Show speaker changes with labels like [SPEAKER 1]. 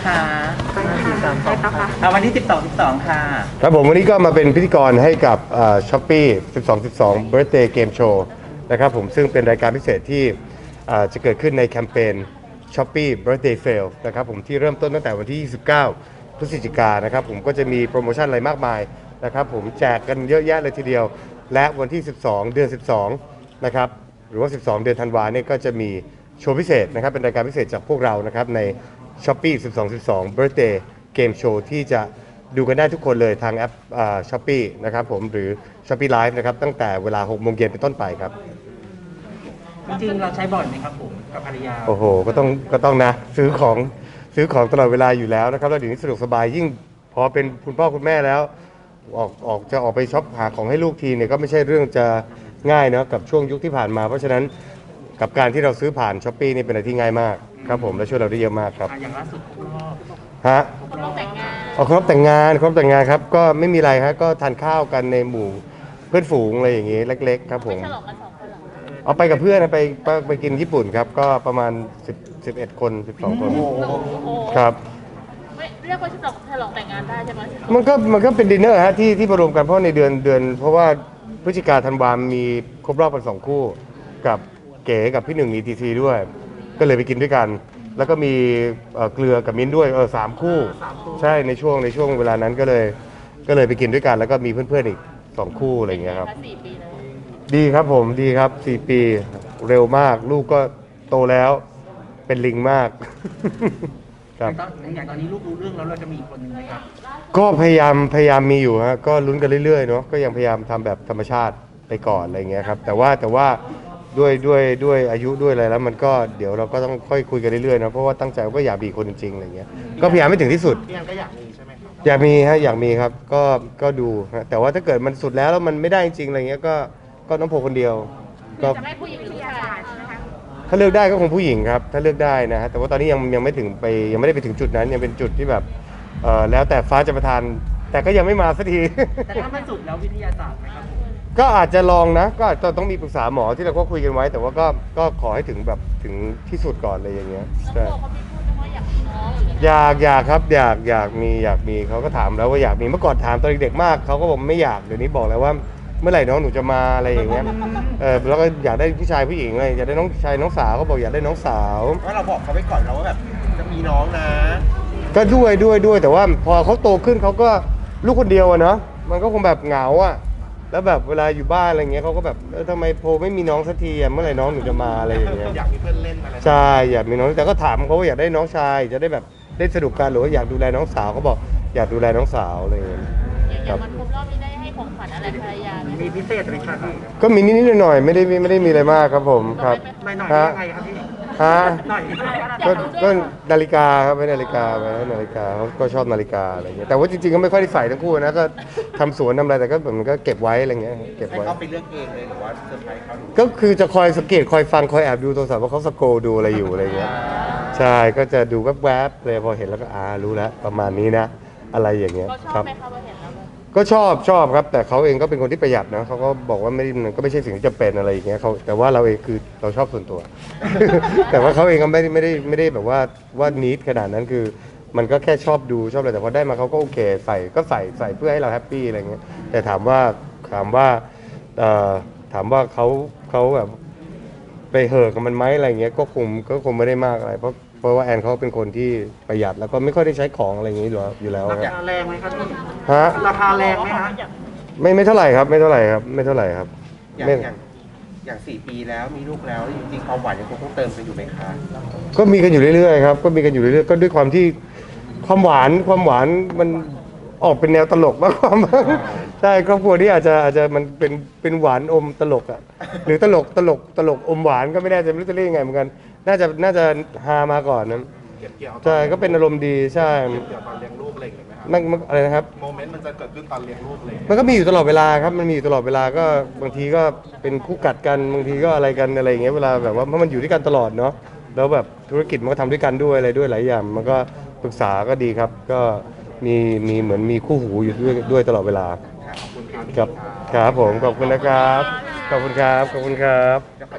[SPEAKER 1] นะคะอะวันที่ 12 12 ค่ะ
[SPEAKER 2] ครับผมวันนี้ก็มาเป็นพิธีกรให้กับช้อปปี้ 12 12 Birthday Game Show นะครับผมซึ่งเป็นรายการพิเศษที่อ่าจะเกิดขึ้นในแคมเปญ Shopee Birthday Sale นะครับผมที่เริ่มต้นตั้งแต่วันที่ 29 พฤศจิกายนนะครับผมก็จะมีโปรโมชั่นอะไรมากมายนะครับผมแจกกันเยอะแยะเลยทีเดียว และวันที่ 12 เดือน 12 นะครับหรือว่า 12 เดือนธันวาเนี่ยก็จะมีโชว์พิเศษนะครับเป็นรายการพิเศษจากพวกเรานะครับใน Shopee 12 12 Birthday Game Show ที่จะดูกันได้ทุกคนเลยทางแอปช้อปปี้นะครับผมหรือ s h o p e e Live นะครับตั้งแต่เวลา6โมงเย็นเป็นต้นไปครับ
[SPEAKER 1] จริงๆเราใช้บ่อยไหมครับผมกับภรรยา
[SPEAKER 2] โอ้โห ก็ต้องก็ต้องนะ ซื้อของซื้อของตลอดเวลาอยู่แล้วนะครับแล้วเดี๋ยวนี้สะดวกสบายยิ่งพอเป็นคุณพ่อคุณแม่แล้ว ออกออกจะออกไปช็อปหาของให้ลูกทีเนี่ยก็ไม่ใช่เรื่องจะง่ายเนาะกับช่วงยุคที่ผ่านมา เพราะฉะนั้นกับการที่เราซื้อผ่านช้อปปีนี่เป็นอะไรที่ง่ายมาก ครับผมและช่วยเราได้เยอะมากครับ
[SPEAKER 1] อะอย่างล่าสุดครบรอบ
[SPEAKER 2] ฮะ
[SPEAKER 1] ครบรอบแต่งงาน
[SPEAKER 2] เอาครบแต่งงานครบแต่งงานครับ ก็ไม่มีอะไรครับก็ทานข้าวกันในหมู่เพื่อนฝูงอะไรอย่างงี้เล็ก ๆ ครับผม
[SPEAKER 3] ฉลองกันสองคนเหรอ
[SPEAKER 2] เอาไปกับเพื่อนนะไปไปไปกินญี่ปุ่นครับ ก็ประมาณ10 11 คน 12 คน
[SPEAKER 3] โอ้โห
[SPEAKER 2] ครับ
[SPEAKER 3] ไม่เรียกว่าฉลองฉลองแต่งงานได้ใช่ไหม
[SPEAKER 2] มันก็มันก็เป็นดินเนอร์ฮะที่ที่มารวมกันเพราะในเดือนเดือน เพราะว่าพฤศจิกาธันวามีครบรอบกันสองคู่ กับเก๋กับพี่หนึ่งมีทีทีด้วย ก็เลยไปกินด้วยกัน แล้วก็มีเอ่อเกลือกับมิ้นท์ด้วยเออสามคู่ ใช่ในช่วงในช่วงเวลานั้นก็เลย ก็เลยไปกินด้วยกัน แล้วก็มีเพื่อนๆอีกสองคู่อะไรอย่างเงี้ยครับ
[SPEAKER 3] สี่ปีเลย
[SPEAKER 2] ดีครับผมดีครับสี่ปีเร็วมาก ลูกก็โตแล้วเป็นลิงมาก ครับ
[SPEAKER 1] ตอนอย่างตอนนี้ลูกรู้เรื่องแล้วเราจะมีอีกคนนึงไหมครับ
[SPEAKER 2] ก็พยายามพยายามมีอยู่ฮะก็ลุ้นกันเรื่อยๆเนาะก็ยังพยายามทำแบบธรรมชาติไปก่อนอะไรเงี้ยครับแต่ว่าแต่ว่า ด้วยด้วยด้วยอายุด้วยอะไรแล้วมันก็เดี๋ยวเราก็ต้องค่อยคุยกันเรื่อยๆนะเพราะว่าตั้งใจว่าก็อยากมีคนจริงๆอะไรเงี้ยก็พยายามไม่ถึงที่สุด
[SPEAKER 1] พี่แอนก็อยากมีใช่ไหมครับ
[SPEAKER 2] อยากมีฮะอยากมีครับก็ก็ดูฮะแต่ว่าถ้าเกิดมันสุดแล้วแล้วมันไม่ได้จริงๆอะไรเงี้ยก็ก็น้องโพคนเดียวก็
[SPEAKER 3] จะไม่ผู้หญิงหรือผู้ชายใช่ไหมคะ
[SPEAKER 2] ถ้าเลือกได้ก็คงผู้หญิงครับถ้าเลือกได้นะฮะแต่ว่าตอนนี้ยังยังไม่ถึงไปยังไม่ได้ไปถึงจุดนั้นยังเป็นจุดที่แบบเอ่อแล้วแต่ฟ้าจะประทาน แต่ก็ยังไม่มาสักที
[SPEAKER 1] แต่ถ้ามันสุดแล้ววิทยาศาสตร์ไหมครับผม
[SPEAKER 2] ก็อาจจะลองนะ ก็อาจจะต้องมีปรึกษาหมอที่เราก็คุยกันไว้ แต่ว่าก็ก็ขอให้ถึงแบบถึงที่สุดก่อนเลยอย่างเงี้ย
[SPEAKER 3] น้อง
[SPEAKER 2] ใช่
[SPEAKER 3] โบเขามีพูดไหมว่าอยากมีน้องหรือยังไง
[SPEAKER 2] อยากอยากครับอยากอยากมีอยากมีเขาก็ถามแล้วว่าอยากมีเมื่อก่อนถามตอนเด็กๆมากเขาก็บอกไม่อยากเดี๋ยวนี้บอกแล้วว่าเมื่อไหร่น้องหนูจะมาอะไรอย่างเงี้ยเออแล้วก็อยากได้ผู้ชายผู้หญิงอะไรอยากได้น้องชายน้องสาวก็บอกอยากได้น้องสาว
[SPEAKER 1] ว่าเราบอกเขาไปก่อนแล้วว่าแบบจะมีน้องนะ
[SPEAKER 2] ก็ด้วยด้วยด้วยแต่ว่าพอเขาโตขึ้นเขาก็ลูกคนเดียวอะเนาะมันก็คงแบบเหงาอะ แล้วแบบเวลาอยู่บ้านอะไรเงี้ยเขาก็แบบเออทำไมโพไม่มีน้องสักทีอะเมื่อไหร่น้องหนูจะมาอะไรอย่างเงี้ย
[SPEAKER 1] อยากมีเพื่อนเล่นอะไร
[SPEAKER 2] ใช่อยากมีน้องแต่ก็ถามเขาว่าอยากได้น้องชาย จะได้แบบได้สนุกกันหรือว่าอยากดูแลน้องสาวเขาบอกอยากดูแลน้องสาวอะไรอย่างเงี้ย
[SPEAKER 3] อย่าง
[SPEAKER 2] ค
[SPEAKER 3] อ
[SPEAKER 2] รั
[SPEAKER 3] ย่า
[SPEAKER 2] บ
[SPEAKER 3] งมันครบรอบนี้ได้ให้ของขวัญอะไรภรรยาไหม
[SPEAKER 1] มีพิเศษไหมครับพี่
[SPEAKER 2] ก็มีนิดๆหน่อยๆไม่ได้ไม่ได้มีอะไรมากครับผมครับ
[SPEAKER 1] หน่อยหน่อย
[SPEAKER 2] ฮะ
[SPEAKER 1] ยังไงครับพี่
[SPEAKER 2] ฮะ
[SPEAKER 1] หน่อย
[SPEAKER 2] ก็ก็นาฬิกาครับไม่นาฬิกาไว้นาฬิกาเขาก็ชอบนาฬิกาอะไรเงี้ยแต่ว่าจริงๆก็ไม่ค่อยได้ใส่ทั้งคู่นะก็ทำสวนทำอะไรแต่ก็แบบมันก็เก็บไว้อะไรเงี้ยเก็บ
[SPEAKER 1] ให้
[SPEAKER 2] ไว้
[SPEAKER 1] เขาไปเลือกเองเลยหรือว่าเซอร์ไพรส์เขาดู
[SPEAKER 2] ก็คือจะคอยสังเกตคอยฟังคอยแอบดูโทรศัพท์ว่าเขาสโกดูอะไรอยู่อะไรเงี้ยใช่ก็จะดูแวบๆเลยพอเห็นแล้วก็อ่ารู้แล้วประมาณนี้นะ อะไรอย่างเงี้ย
[SPEAKER 3] เขาช
[SPEAKER 2] ค
[SPEAKER 3] อ
[SPEAKER 2] รั
[SPEAKER 3] บบไหมคะว่าเห็นแล้ว
[SPEAKER 2] ก็ชอบชอบครับ แต่เขาเองก็เป็นคนที่ประหยัดนะเขาก็บอกว่าไม่ได้มันก็ไม่ใช่สิ่งที่จะเป็นอะไรอย่างเงี้ยเขาแต่ว่าเราเองคือเราชอบส่วนตัว แต่ว่าเขาเองก็ไม่ได้ไม่ได้ไม่ได้แบบว่าว่านิดขนาดนั้นคือ มันก็แค่ชอบดูชอบอะไรแต่พอได้มาเขาก็โอเค ใส่ก็ใส่ใส่เพื่อให้เราแฮปปี้อะไรเงี้ยแต่ถามว่าถามว่าเอ่อถามว่าเขาเขาแบบไปเห่อะกับมันไหมอะไรเงี้ยก็คงก็คงไม่ได้มากอะไรเพราะ เพราะว่าแอนเขาเป็นคนที่ประหยัดแล้วก็ไม่ค่อยได้ใช้ของอะไรอย่างงี้อยู่แล้วอยู่แล้ว
[SPEAKER 1] รา
[SPEAKER 2] ครับ
[SPEAKER 1] คาแรงไหมครับพี่
[SPEAKER 2] ฮะ
[SPEAKER 1] ราคาแรงไหมฮะ
[SPEAKER 2] ไม่ไม่เท่าไหร่ครับ ไม่เท่าไหร่ครับ ไม่เท่าไหร่ครับ
[SPEAKER 1] อย่าง
[SPEAKER 2] ไม่
[SPEAKER 1] อย่างอย่างสี่ปีแล้วมีลูกแล้วจริงๆความหวานยังคงต้องเติมกันอยู่ไหมคะ
[SPEAKER 2] ก็มีกันอยู่เรื่อยๆครับก็มีกันอยู่เรื่อยๆก็ด้วยความที่ความหวานความหวานมันออกเป็นแนวตลกมากกว่ามั้งใช่ครอบครัวนี้อาจจะอาจจะมันเป็นเป็นหวานอมตลกอะหรือตลกตลกตลกอมหวานก็ไม่แน่ใจไม่รู้จะเรียกยังไงเหมือนกัน น่าจะน่าจะฮามาก่อนนะ
[SPEAKER 4] เก็บเกี่ยว
[SPEAKER 2] ใช่ก็เป็นอารมณ์ดีใช่
[SPEAKER 4] เก็บเกี่ยวตอนเลี้ยงลูกอะไรอย่างเงี้ยไหมครับ
[SPEAKER 2] มันมันอะไรนะครับ
[SPEAKER 4] โมเมนต์มันจะเกิดขึ้นตอนเลี้ยงลูกเลย
[SPEAKER 2] มันก็มีอยู่ตลอดเวลาครับ มันมีอยู่ตลอดเวลาก็บางทีก็เป็นคู่กัดกันบางทีก็อะไรกันอะไรอย่างเงี้ยเวลาแบบว่าเพราะมันอยู่ด้วยกันตลอดเนาะแล้วแบบธุรกิจมันก็ทำด้วยกันด้วยอะไรด้วยหลายอย่างมันก็ปรึกษาก็ดีครับ ก็มีมีเหมือนมีคู่หูอยู่ด้วยด้วยตลอดเวลา
[SPEAKER 4] ขอบคุณครับ
[SPEAKER 2] ครับครับผมขอบคุณนะครับขอบคุณครับขอบคุณครับ